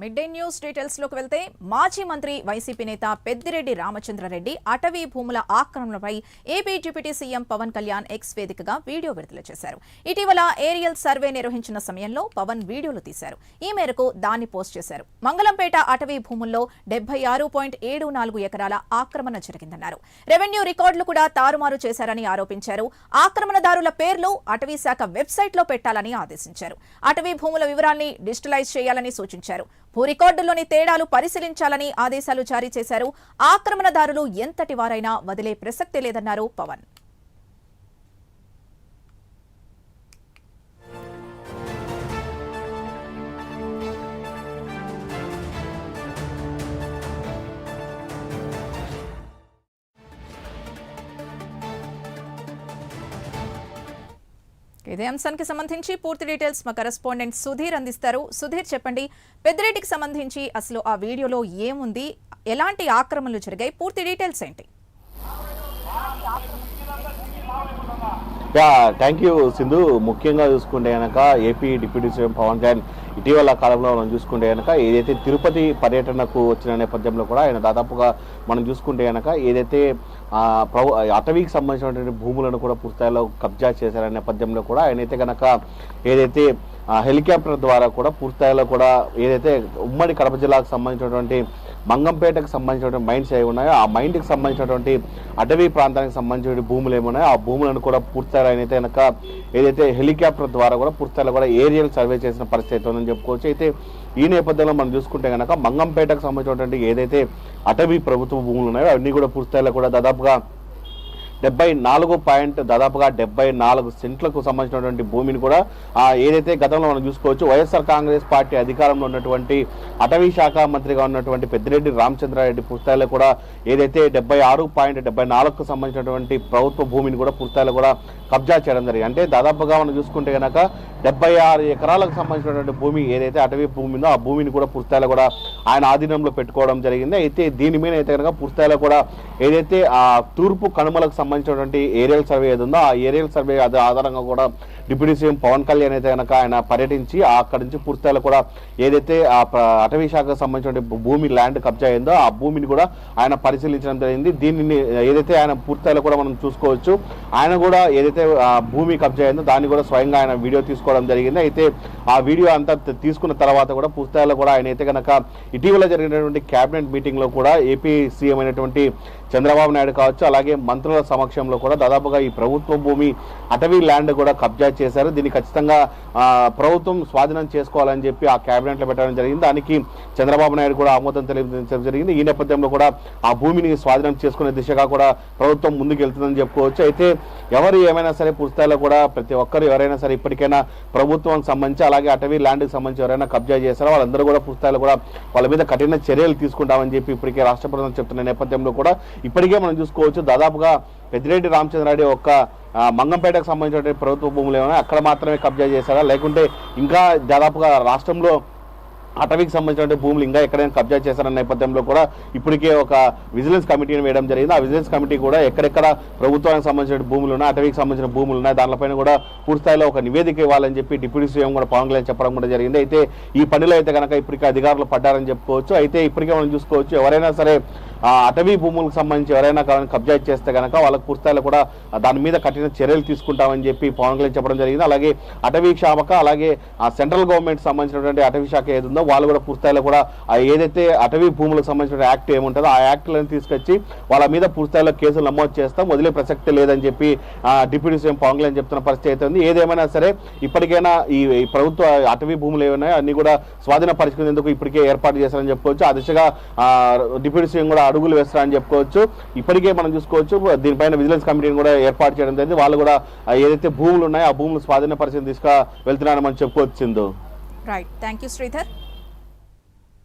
Mid day news డీటెయిల్స్లోకి వెళ్తే మాజీ మంత్రి వైసీపీ నేత పెద్దిరెడ్డి రామచంద్రారెడ్డి అటవీ భూముల ఆక్రమణపై AP deputy CM Pawan Kalyan X వేదికగా వీడియో విడుదల చేశారు. ఇటీవల ఏరియల్ సర్వే నిర్వహించిన సమయంలో పవన్ వీడియోలు తీశారు. ఈ మేరకు దాన్ని పోస్ట్ చేశారు. మంగళంపేట అటవీ భూముల్లో డెబ్బై ఆరు పాయింట్ ఏడు నాలుగు ఎకరాల ఆక్రమణ జరిగిందన్నారు. రెవెన్యూ రికార్డులు కూడా తారుమారు చేశారని ఆరోపించారు. ఆక్రమణదారుల పేర్లు అటవీ శాఖ వెబ్సైట్లో పెట్టాలని ఆదేశించారు. అటవీ భూముల వివరాల్ని డిజిటలైజ్ చేయాలని సూచించారు. భూ రికార్డుల్లోని తేడాలు పరిశీలించాలని ఆదేశాలు జారీ చేశారు. ఆక్రమణదారులు ఎంతటి వారైనా వదిలే ప్రసక్తి లేదన్నారు పవన్. ఇదే అంశానికి సంబంధించి పూర్తి డీటెయిల్స్ మా కరెస్పాండెంట్ సుధీర్ అందిస్తారు. సుధీర్ చెప్పండి పెద్దిరెడ్డికి సంబంధించి అసలు ఆ వీడియోలో ఏముంది? ఎలాంటి ఆక్రమణలు జరిగాయి? పూర్తి డీటెయిల్స్ ఏంటి? Yeah thank you Sindhu. ముఖ్యంగా చూసుకుంటే కనుక AP deputy CM Pawan Kalyan ఇటీవల కాలంలో మనం చూసుకుంటే కనుక ఏదైతే తిరుపతి పర్యటనకు వచ్చిన నేపథ్యంలో కూడా ఆయన దాదాపుగా మనం చూసుకుంటే కనుక ఏదైతే ప్రభు అటవీకి సంబంధించినటువంటి భూములను కూడా పూర్తిస్థాయిలో కబ్జా చేశారనే నేపథ్యంలో కూడా ఆయన అయితే కనుక ఏదైతే ఆ, హెలికాప్టర్ ద్వారా కూడా పూర్తిస్థాయిలో కూడా ఏదైతే ఉమ్మడి కడప జిల్లాకు సంబంధించినటువంటి మంగంపేటకు సంబంధించినటువంటి మైండ్స్ ఏవి ఉన్నాయో ఆ మైండ్కి సంబంధించినటువంటి అటవీ ప్రాంతానికి సంబంధించిన భూములు ఏమున్నాయో ఆ భూములను కూడా పూర్తిస్థాయిలో ఆయన అయితే కనుక ఏదైతే హెలికాప్టర్ ద్వారా కూడా పూర్తిస్థాయిలో కూడా ఏరియల్ సర్వే చేసిన పరిస్థితి మనం చెప్పుకోవచ్చు. అయితే ఈ నేపథ్యంలో మనం చూసుకుంటే కనుక మంగంపేటకు సంబంధించినటువంటి ఏదైతే అటవీ ప్రభుత్వ భూములు ఉన్నాయో అవన్నీ కూడా పూర్తయిలో కూడా దాదాపుగా డెబ్బై నాలుగు పాయింట్ దాదాపుగా డెబ్బై నాలుగు సెంట్లకు సంబంధించినటువంటి భూమిని కూడా ఏదైతే గతంలో మనం చూసుకోవచ్చు వైఎస్ఆర్ కాంగ్రెస్ పార్టీ అధికారంలో ఉన్నటువంటి అటవీ శాఖ మంత్రిగా ఉన్నటువంటి పెద్దిరెడ్డి రామచంద్రారెడ్డి పూర్తిస్థాయిలో కూడా ఏదైతే డెబ్బై ఆరు పాయింట్ డెబ్బై నాలుగుకు సంబంధించినటువంటి ప్రభుత్వ భూమిని కూడా పూర్తిస్థాయిలో కూడా కబ్జా చేయడం జరిగింది. అంటే దాదాపుగా మనం చూసుకుంటే కనుక డెబ్బై ఆరు ఎకరాలకు సంబంధించినటువంటి భూమి ఏదైతే అటవీ భూమి ఉందో ఆ భూమిని కూడా పూర్తిస్థాయిలో కూడా ఆయన ఆధీనంలో పెట్టుకోవడం జరిగింది. అయితే దీని మీద అయితే కనుక పూర్తిస్థాయిలో కూడా ఏదైతే ఆ తూర్పు కనుమలకు సంబంధించినటువంటి ఏరియల్ సర్వే ఏది ఉందో ఆ ఏరియల్ సర్వే అది ఆధారంగా కూడా డిప్యూటీ సీఎం పవన్ కళ్యాణ్ అయితే కనుక ఆయన పర్యటించి అక్కడి నుంచి పూర్తిస్థాయిలో కూడా ఏదైతే ఆ అటవీ శాఖకు సంబంధించిన భూమి ల్యాండ్ కబ్జా అయిందో ఆ భూమిని కూడా ఆయన పరిశీలించడం జరిగింది. దీనిని ఏదైతే ఆయన పూర్తిస్థాయిలో కూడా మనం చూసుకోవచ్చు ఆయన కూడా ఏదైతే ఆ భూమి కబ్జా అయిందో దాన్ని కూడా స్వయంగా ఆయన వీడియో తీసుకోవడం జరిగింది. అయితే ఆ వీడియో అంతా తీసుకున్న తర్వాత కూడా పూర్తిస్థాయిలో కూడా ఆయన అయితే కనుక ఇటీవల జరిగినటువంటి క్యాబినెట్ మీటింగ్లో కూడా ఏపీ సీఎం అయినటువంటి చంద్రబాబు నాయుడు కావచ్చు అలాగే మంత్రుల సమక్షంలో కూడా దాదాపుగా ఈ ప్రభుత్వ భూమి అటవీ ల్యాండ్ కూడా కబ్జా చేశారు. దీన్ని ఖచ్చితంగా ప్రభుత్వం స్వాధీనం చేసుకోవాలని చెప్పి ఆ క్యాబినెట్లో పెట్టడం జరిగింది. దానికి చంద్రబాబు నాయుడు కూడా ఆమోదం తెలియజేయడం జరిగింది. ఈ నేపథ్యంలో కూడా ఆ భూమిని స్వాధీనం చేసుకునే దిశగా కూడా ప్రభుత్వం ముందుకు వెళ్తుందని చెప్పుకోవచ్చు. అయితే ఎవరు ఏమైనా సరే పూర్తిస్థాయిలో కూడా ప్రతి ఒక్కరు ఎవరైనా సరే ఇప్పటికైనా ప్రభుత్వానికి సంబంధించి అలాగే అటవీ ల్యాండ్కి సంబంధించి ఎవరైనా కబ్జా చేశారో వాళ్ళందరూ కూడా పూర్తిస్థాయిలో కూడా వాళ్ళ మీద కఠిన చర్యలు తీసుకుంటామని చెప్పి ఇప్పటికే రాష్ట్ర ప్రభుత్వం చెప్తున్న నేపథ్యంలో కూడా ఇప్పటికే మనం చూసుకోవచ్చు. దాదాపుగా పెద్దిరెడ్డి రామచంద్రారెడ్డి ఒక్క మంగంపేటకు సంబంధించిన ప్రభుత్వ భూములు ఏమైనా అక్కడ మాత్రమే కబ్జా చేశారా? లేకుంటే ఇంకా దాదాపుగా రాష్ట్రంలో అటవీకి సంబంధించిన భూములు ఇంకా ఎక్కడైనా కబ్జా చేశారన్న నేపథ్యంలో కూడా ఇప్పటికే ఒక విజిలెన్స్ కమిటీని వేయడం జరిగింది. ఆ విజిలెన్స్ కమిటీ కూడా ఎక్కడెక్కడ ప్రభుత్వానికి సంబంధించిన భూములు ఉన్నాయి అటవీకి సంబంధించిన భూములు ఉన్నాయి దానిపైన కూడా పూర్తిస్థాయిలో ఒక నివేదిక ఇవ్వాలని చెప్పి డిప్యూటీ సీఎం కూడా పవన్ కళ్యాణ్ చెప్పడం కూడా జరిగింది. అయితే ఈ పనిలో అయితే కనుక ఇప్పటికే అధికారులు పడ్డారని చెప్పుకోవచ్చు. అయితే ఇప్పటికే మనం చూసుకోవచ్చు ఎవరైనా సరే అటవీ భూములకు సంబంధించి ఎవరైనా కానీ కబ్జా చేస్తే కనుక వాళ్ళకి పూర్తిస్థాయిలో కూడా దాని మీద కఠిన చర్యలు తీసుకుంటామని చెప్పి పవన్ కళ్యాణ్ చెప్పడం జరిగింది. అలాగే అటవీ శాఖ అలాగే ఆ సెంట్రల్ గవర్నమెంట్ సంబంధించినటువంటి అటవీ శాఖ ఏది ఉందో వాళ్ళు కూడా పూర్తిస్థాయిలో కూడా ఆ ఏదైతే అటవీ భూములకు సంబంధించిన యాక్ట్ ఏముంటుందో ఆ యాక్ట్లను తీసుకొచ్చి వాళ్ళ మీద పూర్తిస్థాయిలో కేసులు నమోదు చేస్తాం. వదిలే ప్రసక్తి లేదని చెప్పి ఆ, డిప్యూటీ సీఎం పవన్ కళ్యాణ్ చెప్తున్న పరిస్థితి అయితే ఉంది. ఏదేమైనా సరే ఇప్పటికైనా ఈ ప్రభుత్వ అటవీ భూములు ఏమైనా అన్ని కూడా స్వాధీనపరుచుకునేందుకు ఇప్పటికే ఏర్పాటు చేశారని చెప్పుకోవచ్చు. ఆ దిశగా డిప్యూటీ సీఎం కూడా అడుగులు వేస్తారని చెప్పుకోవచ్చు. ఇప్పటికే మనం చూసుకోవచ్చు దీనిపైన విజిలెన్స్ కమిటీని కూడా ఏర్పాటు చేయడం జరిగింది. వాళ్ళు కూడా ఏదైతే భూములు ఉన్నాయో ఆ భూములు స్వాధీనపరిచిన తీసుకు వెళ్తున్నారని మనం చెప్పుకోవచ్చు రైట్ థ్యాంక్ యూ శ్రీధర్